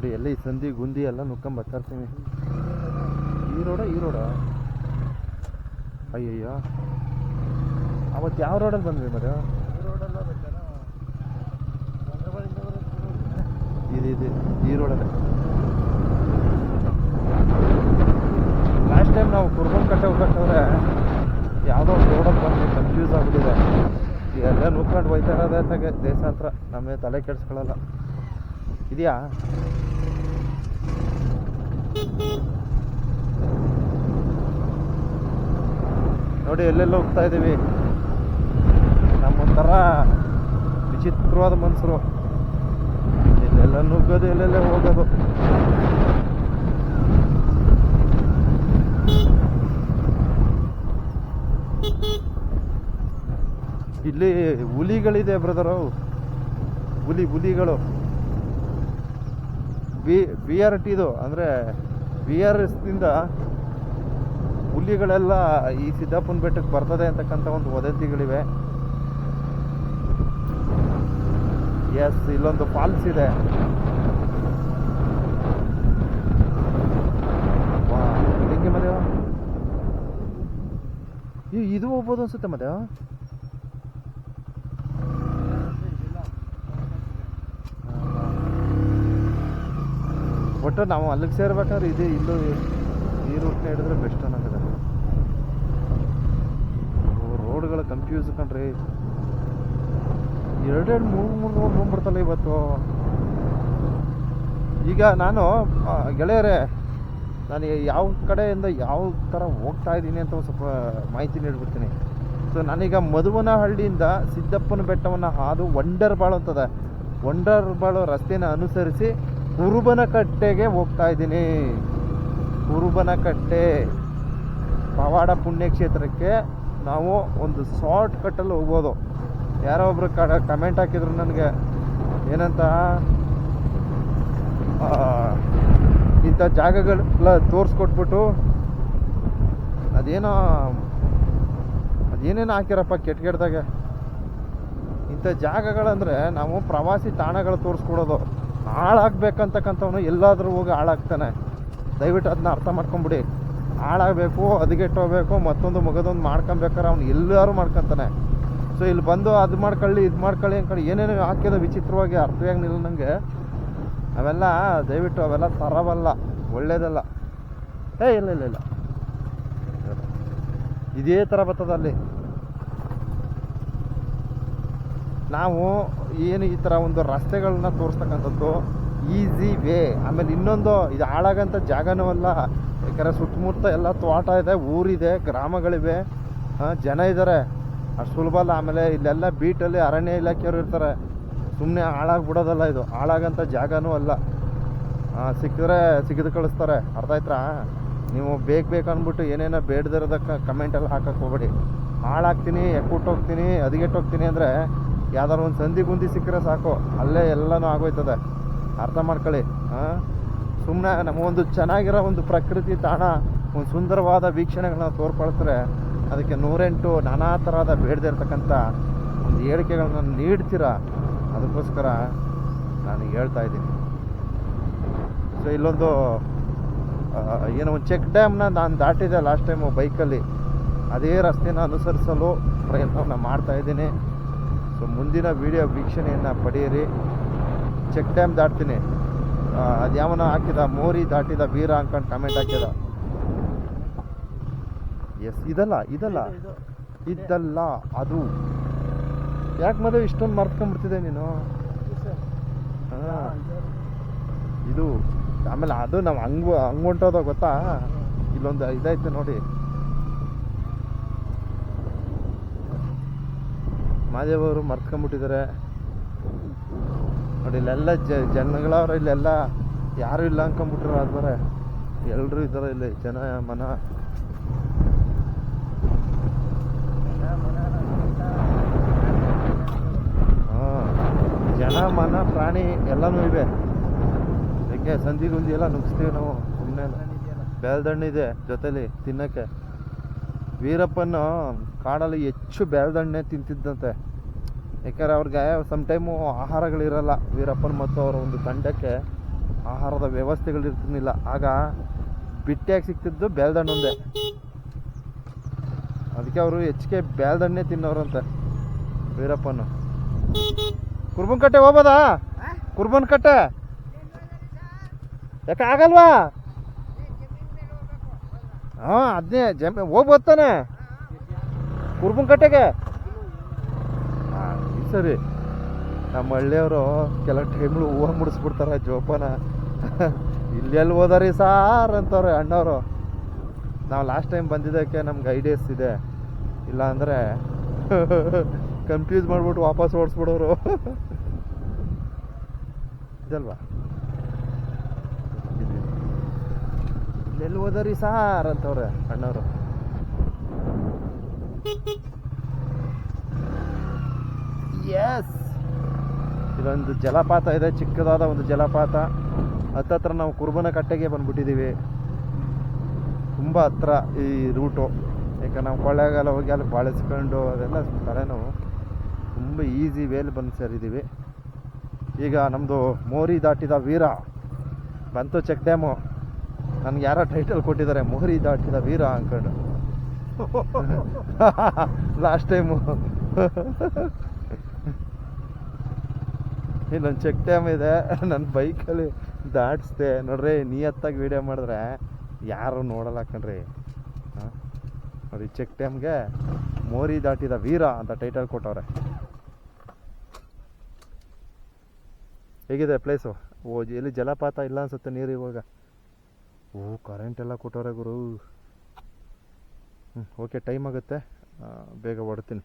ನೋಡಿ, ಎಲ್ಲ ಈ ಸಂದಿ ಗುಂದಿ ಎಲ್ಲ ನುಕ್ಕೊಂಡ್ ಬರ್ತಾ ಈ ರೋಡ ಈ ರೋಡ? ಅಯ್ಯಯ್ಯೋ. ಅವತ್ತು ಯಾವ ರೋಡಲ್ಲಿ ಬಂದ್ರಿ ಮೇಡಮ್ ಇದು ಈ ರೋಡಲ್ಲೇ. ಲಾಸ್ಟ್ ಟೈಮ್ ನಾವು ಕುರ್ಬನ್ ಕಟ್ಟೆ ಹೋಗ್ಬೇಕಾದ್ರೆ ಯಾವುದೋ ಒಂದು ರೋಡಲ್ಲಿ ಬಂದು ಕನ್ಫ್ಯೂಸ್ ಆಗ್ಬಿಟ್ಟಿದೆ. ಎಲ್ಲ ನುಕ್ಕೊಂಡು ಹೋಯ್ತಾ ಇರೋದೇ ದೇಶ ಹತ್ರ. ನಮಗೆ ತಲೆ ಕೆಡಿಸ್ಕೊಳ್ಳಲ್ಲ ಇದೆಯಾ? ನೋಡಿ, ಎಲ್ಲೆಲ್ಲ ಹೋಗ್ತಾ ಇದ್ದೀವಿ ನಮ್ಮೊಂಥರ ವಿಚಿತ್ರವಾದ ಮನಸ್ಸರು ಎಲ್ಲೆಲ್ಲ ನುಗ್ಗೋದು, ಎಲ್ಲೆಲ್ಲ ಹೋಗೋದು. ಇಲ್ಲಿ ಹುಲಿಗಳಿದೆ ಬ್ರದರು ಹುಲಿ, ಹುಲಿಗಳು. ಬಿ ಬಿ ಆರ್ ಟಿದು ಅಂದರೆ ಬಿ ಆರ್ ಎಸ್ನಿಂದ ಹುಲಿಗಳೆಲ್ಲ ಈ ಸಿದ್ದಾಪುರ ಬೆಟ್ಟಕ್ಕೆ ಬರ್ತದೆ ಅಂತಕ್ಕಂಥ ಒಂದು ವದಂತಿಗಳಿವೆ. ಎಸ್ ಇಲ್ಲೊಂದು ಫಾಲ್ಸ್ ಇದೆ. ಹೆಂಗೆ ಮದ್ಯ ಇದು ಹೋಗ್ಬೋದು ಅನ್ಸುತ್ತೆ ಮದ್ಯ ಒಟ್ಟು ನಾವು ಅಲ್ಲಿಗೆ ಸೇರ್ಬೇಕಾದ್ರೆ ಇದು ಇಲ್ಲೂ ಈ ರೂಟ್ನ ಹಿಡಿದ್ರೆ ಬೆಸ್ಟ್ ಅನ್ನೋದಿದೆ. ರೋಡ್ಗಳು ಕನ್ಫ್ಯೂಸ್ ಕಣ್ರಿ. ಎರಡೆರಡು ಮೂರು ಮೂರು ರೋಡ್ ಬಂದ್ಬಿಡ್ತಲ್ಲ ಇವತ್ತು. ಈಗ ನಾನು ಗೆಳೆಯರೇ, ನಾನು ಯಾವ ಕಡೆಯಿಂದ ಯಾವ ಥರ ಹೋಗ್ತಾ ಇದ್ದೀನಿ ಅಂತ ಒಂದು ಸ್ವಲ್ಪ ಮಾಹಿತಿ ನೀಡ್ಬಿಡ್ತೀನಿ. ಸೊ ನಾನೀಗ ಮಧುವನಹಳ್ಳಿಯಿಂದ ಸಿದ್ದಪ್ಪನ ಬೆಟ್ಟವನ್ನು ಹಾದು ವಂಡರ್ ಬಾಳು ಅಂತದೆ. ವಂಡರ್ ಬಾಳು ರಸ್ತೆನ ಅನುಸರಿಸಿ ಕುರುಬನಕಟ್ಟೆಗೆ ಹೋಗ್ತಾ ಇದ್ದೀನಿ. ಕುರುಬನಕಟ್ಟೆ, ಪವಾಡ ಪುಣ್ಯಕ್ಷೇತ್ರಕ್ಕೆ ನಾವು ಒಂದು ಶಾರ್ಟ್ ಕಟ್ಟಲ್ಲಿ ಹೋಗ್ಬೋದು. ಯಾರೋ ಒಬ್ರು ಕಡ ಕಮೆಂಟ್ ಹಾಕಿದ್ರು ನನಗೆ. ಏನಂತ? ಇಂಥ ಜಾಗಗಳೆಲ್ಲ ತೋರಿಸ್ಕೊಟ್ಬಿಟ್ಟು ಅದೇನೋ, ಅದೇನೇನು ಹಾಕಿರಪ್ಪ ಕೆಟ್ಟ ಕೆಟ್ಟದಾಗೆ ಇಂಥ ಜಾಗಗಳಂದರೆ ನಾವು ಪ್ರವಾಸಿ ತಾಣಗಳು ತೋರಿಸ್ಕೊಡೋದು. ಹಾಳಾಗ್ಬೇಕಂತಕ್ಕಂಥವನು ಎಲ್ಲಾದರೂ ಹೋಗಿ ಹಾಳಾಗ್ತಾನೆ. ದಯವಿಟ್ಟು ಅದನ್ನ ಅರ್ಥ ಮಾಡ್ಕೊಂಬಿಡಿ. ಹಾಳಾಗಬೇಕು ಹೋಗ್ಬೇಕು ಮತ್ತೊಂದು ಮಗದೊಂದು ಮಾಡ್ಕೊಬೇಕಾರೆ ಅವ್ನು ಎಲ್ಲರೂ ಮಾಡ್ಕೊತಾನೆ. ಸೊ ಇಲ್ಲಿ ಬಂದು ಅದು ಮಾಡ್ಕೊಳ್ಳಿ, ಇದು ಮಾಡ್ಕೊಳ್ಳಿ ಅಂದ್ಕೊಂಡು ಏನೇನು ಹಾಕಿದ ವಿಚಿತ್ರವಾಗಿ ಅರ್ಥವಾಗಿ ನಿಲ್ಲ ನನಗೆ ಅವೆಲ್ಲ ದಯವಿಟ್ಟು ಅವೆಲ್ಲ ತರವಲ್ಲ, ಒಳ್ಳೇದಲ್ಲ. ಏ, ಇಲ್ಲ ಇಲ್ಲ ಇಲ್ಲ. ಇದೇ ಥರ ಬರ್ತದೆ ಅಲ್ಲಿ. ನಾವು ಏನು ಈ ಥರ ಒಂದು ರಸ್ತೆಗಳನ್ನ ತೋರಿಸ್ತಕ್ಕಂಥದ್ದು ಈಸಿ ವೇ. ಆಮೇಲೆ ಇನ್ನೊಂದು, ಇದು ಹಾಳಾಗಂಥ ಜಾಗನೂ ಅಲ್ಲ. ಯಾಕಂದರೆ ಸುತ್ತಮುತ್ತ ಎಲ್ಲ ತೋಟ ಇದೆ, ಊರಿದೆ, ಗ್ರಾಮಗಳಿವೆ. ಜನ ಇದ್ದಾರೆ ಅಷ್ಟು ಸುಲಭ ಅಲ್ಲ. ಆಮೇಲೆ ಇಲ್ಲೆಲ್ಲ ಬೀಟಲ್ಲಿ ಅರಣ್ಯ ಇಲಾಖೆಯವರು ಇರ್ತಾರೆ. ಸುಮ್ಮನೆ ಹಾಳಾಗ್ಬಿಡೋದಲ್ಲ ಇದು. ಹಾಳಾಗಂಥ ಜಾಗನೂ ಅಲ್ಲ. ಸಿಕ್ಕಿದ್ರೆ ಸಿಗಿದು ಕಳಿಸ್ತಾರೆ. ಅರ್ಥ ಆಯ್ತಾ ನೀವು ಬೇಕು ಬೇಕು ಅಂದ್ಬಿಟ್ಟು ಏನೇನೋ ಬೇಡದಿರೋದಕ್ಕೆ ಕಮೆಂಟಲ್ಲಿ ಹಾಕಕ್ಕೆ ಹೋಗ್ಬೇಡಿ. ಹಾಳಾಗ್ತೀನಿ ಎಕ್ಕುಟ್ಟು ಹೋಗ್ತೀನಿ, ಅದಿಗೆಟ್ಟು ಹೋಗ್ತೀನಿ ಅಂದರೆ ಯಾವ್ದಾದ್ರು ಒಂದು ಸಂಧಿ ಗುಂದಿ ಸಿಕ್ಕರೆ ಸಾಕು. ಅಲ್ಲೇ ಎಲ್ಲನೂ ಆಗೋಯ್ತದೆ. ಅರ್ಥ ಮಾಡ್ಕೊಳ್ಳಿ. ಹಾಂ ಸುಮ್ಮನೆ ನಮಗೊಂದು ಚೆನ್ನಾಗಿರೋ ಒಂದು ಪ್ರಕೃತಿ ತಾಣ, ಒಂದು ಸುಂದರವಾದ ವೀಕ್ಷಣೆಗಳನ್ನ ತೋರ್ಪಡ್ತಾರೆ ಅದಕ್ಕೆ ನೂರೆಂಟು ನಾನಾ ಥರದ ಬೇಡದಿರ್ತಕ್ಕಂಥ ಒಂದು ಹೇಳಿಕೆಗಳನ್ನ ನೀಡ್ತೀರಾ? ಅದಕ್ಕೋಸ್ಕರ ನಾನು ಹೇಳ್ತಾ ಇದ್ದೀನಿ. ಸೊ ಇಲ್ಲೊಂದು ಏನೋ ಒಂದು ಚೆಕ್ ಡ್ಯಾಮ್ನ ನಾನು ದಾಟಿದೆ ಲಾಸ್ಟ್ ಟೈಮು ಬೈಕಲ್ಲಿ. ಅದೇ ರಸ್ತೆನ ಅನುಸರಿಸಲು ಪ್ರಯತ್ನವನ್ನು ಮಾಡ್ತಾ ಇದ್ದೀನಿ. ಸೊ ಮುಂದಿನ ವಿಡಿಯೋ ವೀಕ್ಷಣೆಯನ್ನು ಪಡೆಯಿರಿ. ಚೆಕ್ ಟೈಮ್ ದಾಟ್ತೀನಿ. ಅದು ಯಾವನ ಹಾಕಿದ? ಮೋರಿ ದಾಟಿದ ವೀರ ಅನ್ಕೊಂಡು ಕಮೆಂಟ್ ಹಾಕಿದ. ಎಸ್ ಇದಲ್ಲ ಇದಲ್ಲ. ಇದಲ್ಲ ಅದು. ಯಾಕೆ ಮದುವೆ ಇಷ್ಟೊಂದು ಮರ್ತ್ಕೊಂಡ್ಬಿಡ್ತಿದೆ ನೀನು? ಇದು ಆಮೇಲೆ ಅದು ನಾವು ಹಂಗ್ ಹಂಗ್ ಹೊಂಟೋದ ಗೊತ್ತಾ? ಇಲ್ಲೊಂದು ಇದಾಯ್ತು ನೋಡಿ. ಮಾದೇವರು ಮರ್ತ್ಕೊಂಡ್ಬಿಟ್ಟಿದ್ದಾರೆ ನೋಡಿ, ಇಲ್ಲೆಲ್ಲ ಜ, ಜನಗಳವ್ರು ಇಲ್ಲೆಲ್ಲ ಯಾರು ಇಲ್ಲ ಅನ್ಕೊಂಡ್ಬಿಟ್ರು ಆದ್ಮೇಲೆ ಎಲ್ಲರೂ ಇದ್ದಾರೆ ಇಲ್ಲಿ, ಜನ, ಮನ. ಜನ, ಮನ, ಪ್ರಾಣಿ ಎಲ್ಲನೂ ಇವೆ. ಸಂಧಿ ಗುಂದಿ ಎಲ್ಲ ನುಗ್ಸ್ತೀವಿ ನಾವು ಸುಮ್ಮನೆ ಬೇಲ್ದಣ್ಣಿದೆ ಜೊತೇಲಿ ತಿನ್ನಕ್ಕೆ. ವೀರಪ್ಪನ ಕಾಡಲ್ಲಿ ಹೆಚ್ಚು ಬೇಲ್ದಣ್ಣೆ ತಿಂತಿದ್ದಂತೆ. ಯಾಕಂದರೆ ಅವ್ರಿಗೆ ಸಮ್ ಟೈಮು ಆಹಾರಗಳಿರಲ್ಲ. ವೀರಪ್ಪನ ಮತ್ತು ಅವರ ಒಂದು ತಂಡಕ್ಕೆ ಆಹಾರದ ವ್ಯವಸ್ಥೆಗಳು ಇರ್ತಿರ್ಲಿಲ್ಲ ಆಗ ಬಿಟ್ಟಿಯಾಗಿ ಸಿಗ್ತಿದ್ದು ಬೇಲ್ದಣ್ಣೊಂದೇ ಅದಕ್ಕೆ ಅವರು ಹೆಚ್ಚಿಗೆ ಬೇಲ್ದಣ್ಣೆ ತಿನ್ನೋರಂತೆ ವೀರಪ್ಪನು ಕುರ್ಬನ್ ಕಟ್ಟೆ ಹೋಗ್ಬೋದಾ ಕುರ್ಬನ್ ಕಟ್ಟೆ? ಯಾಕೆ ಆಗಲ್ವಾ? ಹಾಂ ಅದನ್ನೇ ಜಂಪ್ ಹೋಗ್ಬೋದು ತಾನೆ. ಕುರ್ಬನ್ ಕಟ್ಟೆಗೆ. ಈ ಸರಿ. ನಮ್ಮ ಹಳ್ಳಿಯವರು ಕೆಲವು ಟೈಮ್ಗಳು ಹೂವು ಮುಡಿಸ್ಬಿಡ್ತಾರೆ ಜೋಪಾನ. ಇಲ್ಲೆಲ್ಲಿ ಹೋದಾರಿ ಸಾರ್ ಅಂತವ್ರೆ ಅಣ್ಣವರು. ನಾವು ಲಾಸ್ಟ್ ಟೈಮ್ ಬಂದಿದ್ದಕ್ಕೆ ನಮ್ಗೆ ಐಡಿಯಾಸ್ ಇದೆ. ಇಲ್ಲ ಅಂದರೆ ಕನ್ಫ್ಯೂಸ್ ಮಾಡ್ಬಿಟ್ಟು ವಾಪಸ್ ಓಡಿಸ್ಬಿಡೋರು. ಇದಲ್ವಾ? ಇಲ್ಲೆಲ್ಲಿ ಹೋದ್ರಿ ಸಾರ್ ಅಂತವ್ರೆ ಅಣ್ಣವರು. ಎಸ್ ಇದೊಂದು ಜಲಪಾತ ಇದೆ, ಚಿಕ್ಕದಾದ ಒಂದು ಜಲಪಾತ. ಹತ್ತತ್ರ ನಾವು ಕುರುಬನ ಕಟ್ಟೆಗೆ ಬಂದ್ಬಿಟ್ಟಿದ್ದೀವಿ. ತುಂಬ ಹತ್ರ ಈ ರೂಟು. ಯಾಕೆ ನಾವು ಕೊಳ್ಳೆಗಾಲ ಹೋಗಿ ಅಲ್ಲಿ ಬಾಳಿಸ್ಕೊಂಡು ಅದೆಲ್ಲ ತಲೆನೋವು. ತುಂಬ ಈಸಿ ವೇಲ್ ಬಂದು ಸೇರಿದ್ದೀವಿ. ಈಗ ನಮ್ಮದು ಮೋರಿ ದಾಟಿದ ವೀರ. ಬಂತು ಚೆಕ್ ಡ್ಯಾಮು ನನಗೆ ಯಾರೋ ಟೈಟಲ್ ಕೊಟ್ಟಿದ್ದಾರೆ, ಮೊಹರಿ ದಾಟಿದ ವೀರ ಅಂದ್ಕೊಂಡು ಲಾಸ್ಟ್ ಟೈಮು ಇಲ್ಲೊಂದು ಚೆಕ್ ಟೈಮ್ ಇದೆ ನನ್ನ ಬೈಕಲ್ಲಿ ದಾಟಿಸ್ದೆ. ನೋಡ್ರಿ, ನಿಯತ್ತಾಗಿ ವೀಡಿಯೋ ಮಾಡಿದ್ರೆ ಯಾರು ನೋಡಲ್ಲ ಕಣ್ರಿ. ನೋಡಿ ಚೆಕ್ ಟೈಮ್ಗೆ ಮೋರಿ ದಾಟಿದ ವೀರ ಅಂತ ಟೈಟಲ್ ಕೊಟ್ಟವ್ರೆ. ಹೇಗಿದೆ ಪ್ಲೇಸು ಓ, ಎಲ್ಲಿ ಜಲಪಾತ ಇಲ್ಲ ಅನ್ಸುತ್ತೆ ನೀರು ಇವಾಗ? ಓ ಕರೆಂಟ್ ಎಲ್ಲ ಕೊಟ್ಟವ್ರೆ ಗುರು. ಹ್ಞೂ ಓಕೆ ಟೈಮ್ ಆಗುತ್ತೆ. ಬೇಗ ಹೊಡ್ತೀನಿ